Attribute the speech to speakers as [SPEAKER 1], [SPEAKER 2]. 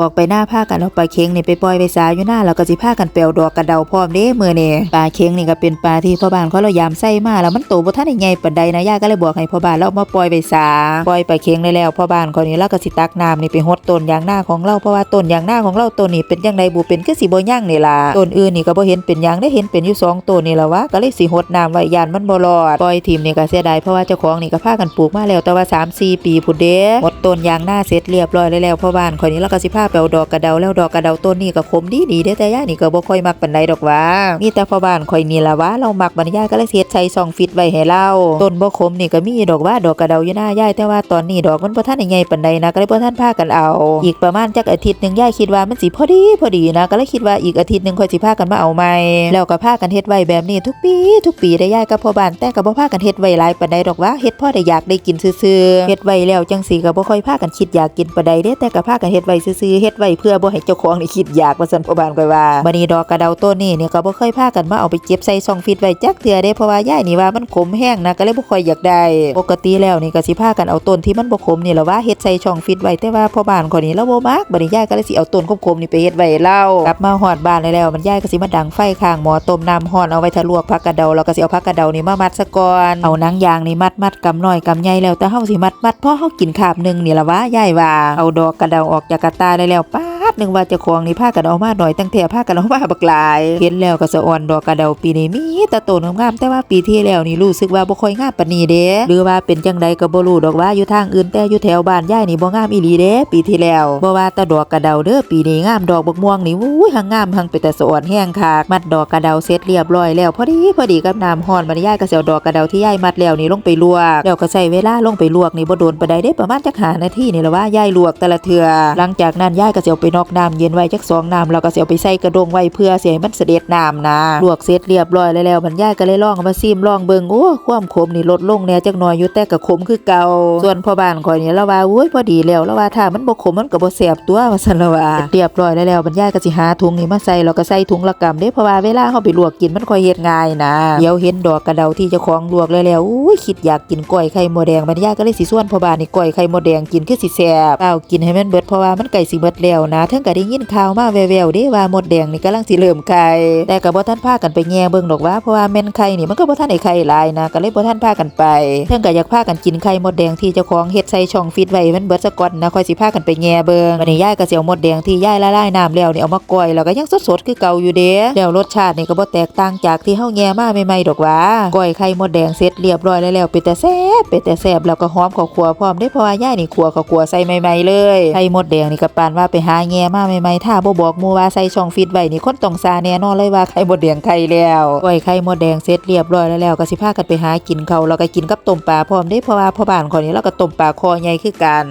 [SPEAKER 1] ออกไปหน้าผ้ากันเอาปลาเค็งนี่ไปปล่อยไปสาอยู่หน้าแล้วก็สิพากันแปลวดอกกระเดาพร้อมเด้มื้อนี้ปลาเค็งนี่ก็เป็นปลาที่พ่อบ้านเขาเรายามใส่มาแล้วมันโตบ่ทันใหญ่ปานใดนะย่าก็เลยบอกให้พ่อบ้านเรามาปล่อยไปสาปล่อยปลาเค็งได้แล้วพ่อบ้านคนนี้เราก็สิตักน้ำนี่ไปหดต้นยางหน้าของเราเพราะว่าต้นยางหน้าของเราต้นนี้เป็นจังไดบ่เป็นคือสิบ่ยั่งนี่ล่ะต้นอื่นนี่ก็บ่เห็นเป็นยังได้เห็นเป็นอยู่สองต้นนี่ล่ะวะก็เลยสิหดน้ำไว้ยานมันบ่รอดปล่อยทีมนี่ก็เสียดายเพราะว่าเจ้าของนี่ก็พากันปลูกมาแล้วแต่ว่า3-4ปีพุ่นเด้หดต้นยางหน้าเสร็จเรียบร้อยแล้วพ่อบ้านคนนี้เราก็สิพาไปเอาดอกกระเดาแล้วดอกกระเดาต้นนี้ก็ขมดีดีๆเด้แต่ย่านี่ก็บ่ค่อยมักปานใดดอกว่ามีแต่พ่อบ้านข่อยนี่ละว่าเรามักบรรยายก็เลยเฮ็ดใส่ซองฟิตไว้ให้เราต้นบ่ขมนี่ก็มีดอกว่าดอกกระเดาอยู่หน้ายายแต่ว่าตอนนี้ดอกมันบ่ทันได้ใหญ่ปานใดนะก็เลยบ่ทันพากันเอา อีกประมาณจักอาทิตย์หนึ่งยายคิดว่ามันสิพอดีพอดีนะก็เลยคิดว่าอีกอาทิตย์หนึ่งคอยสิพากันมาเอาใหม่แล้วก็พากันเฮ็ดไว้แบบนี้ทุกปี ทุกปีได้ยายกับพ่อบ้านแต่ก็บ่พากันเฮ็ดไว้หลายปานใดดอกว่าเฮ็ดพ่อได้อยากได้กินซื่อๆเฮ็ดไว้แล้วจังซี่ก็บ่ค่อยพากันคิดอยากกินปานใดเด้แต่ก็พากันเฮ็ดไว้ซื่อเฮ็ดไว้เพื่อบ่ให้เจ้าของนี่คิดอยากว่าซั่นพ่อบ้านก็ว่าบัดนี้ดอกกระเดาต้นนี่เนี่ยก็บ่เคยพากันมาเอาไปเก็บใส่ซองฟิตไว้จักเทื่อเด้เพราะว่ายายนี่ว่ามันขมแห้งนะก็เลยบ่ค่อยอยากได้ ปกติแล้วนี่ก็สิพากันเอาต้นที่มันบ่ขมนี่แหละว่าเฮ็ดใส่ช่องฟิตไว้แต่ว่าพ่อบ้านคนนี้เราบ่มักบัดนี้ยายก็เลยสิเอาต้นขมๆนี่ไปเฮ็ดไว้ให้เรากลับมาฮอดบ้านแล้วมันยายก็สิมาดังไฟข้างหม้อต้มน้ำร้อนเอาไว้ทะลวกผักกระเดาแล้วก็สิเอาผักกระเดานี่มามัดซะก่อนเอาหนังยางนี่มัดมัดกำน้อยกำใหญ่แล้วแต่เฮาสิมัดมัดพอเฮากินคาบหนึงนี่ล่ะว่ายายว่าเอาดอกกระเดาออกจากกระตาแล้วป๊า ดหนึ่งว่าจ้าของนี่พากันเอามาหน่อยตั้งแต่พากันเอามาบักลาย เห็นแล้วก็สะอ่อนดอกกระเดาปีนี้มีแต่ต้นงามๆแต่ว่าปีที่แล้วนี่รู้สึกว่าบ่ค่อยงามปานนี้เด้หรือว่าเป็นจังใดก็บ่รู้ดอกว่าอยู่ทางอื่นแต่อยู่แถวบ้านย่ายนี่บ่งามอีหลีเด้ปีที่แล้วบ่ว่าแต่ดอกกระเดาเด้อปีนี้งามดอกบักม่วงนี่อุ้ยหังงามหังเป็นแต่สะอ่อนแห้งคักมัดดอกกระเดาเสร็จเรียบร้อยแล้วพอดีพอดีกับน้ำร้อนมันย่ายก็สิเอาดอกกระเดาที่ย่ายมัดแล้วนี่ลงไปลวกแล้วก็ใช้เวลาลงไปลวกนี่บ่โดนปานใดเด้ประมาณจักหานาทีนี่ละว่ายายลวกแต่ละเทื่อหลังจากนั้นยายก็สิเอาไปนอกน้ำเย็นไว้จักสองน้ำแล้วก็เสิเอาไปใส่กระดงไว้เพื่อเสิให้มันเสด็จน้ำนะลวกเสร็จเรียบร้อยแล้วแล้วมันยายก็เลยลองมาซิมลองเบิงโอ้ความขมนี่ลดลงแน่จักหน่อยอยู่แต่ก็ขมคือเก่าส่วนพ่อบ้านข่อยนี่ละว่าอุ้ยพอดีแล้วละว่าถ้ามันบ่ขมมันก็บ่แซ่บตัวว่าซั่นละว่าเรียบร้อยแล้วแล้วมันยายก็สิหาถุงนี่มาใส่แล้วก็ใส่ถุงละกำเด้เพราะว่าเวลาเฮาไปลวกกินมันค่อยเฮ็ดง่ายนะเดี๋ยวเห็นดอกกระเดาที่เจ้าของลวกแล้วแล้วอุ้ยคิดอยากกินก้อยไข่มดแดงมันยายก็เลยสิส่วนพ่อบ้านนี่ก้อยไข่มดแดงกินคือสิแซ่บเอากินให้มันเบิดเพราะว่ามันใกล้สิเบิดแล้วนะเทั้งก็ได้ยินข่าวมาแววๆเด้ว่ามดแดงนี่กำลังสิเริ่มไข่แต่ก็บ่ทันพากันไปแย่เบิ่งดอกว่าเพราะว่าแม่นไข่นี่มันก็บ่ทันได้ไข่หลายนะก็เลยบ่ทันพากันไปเทั้งก็อยากพากันกินไข่มดแดงที่เจ้าของเฮ็ดใส่ช่องฟิตไว้มันเบิดซะก่อนนะค่อยสิพากันไปแย่เบิ่งวันนี้ยายก็สิเอามดแดงที่ยายละลายน้ำแล้วนี่เอามาก้อยแล้วก็ยังสดๆคือเก่าอยู่เด้แล้วรสชาตินี่ก็บ่แตกต่างจากที่เฮาแย่มาใหม่ๆดอกว่าก้อยไข่มดแดงเสร็จเรียบร้อยแล้วเป็นแต่แซ่บเป็นแต่แซ่บแล้วก็หอมข้าวคั่วพร้อมได้เพราะว่ายายนี่คั่วข้าวคั่วใส่ใหม่ๆเลยไข่มดแดงนี่ก็ปานว่าไปหาแง่มาใหม่ๆถ้าบ่บอกมูว่าใส่ช่องฟิตไว้นี่คนต้องซาแน่นอนเลยว่าไข่หมดแดงไข่แล้วก้อยไข่หมดแดงเสร็จเรียบร้อยแล้วแล้วก็สิพากันไปหากินเขาแล้วก็กินกับต้มปลาพร้อมได้เพราะว่าพ่อบ้านคนนี้เราก็ต้มปลาคอใหญ่คือกัน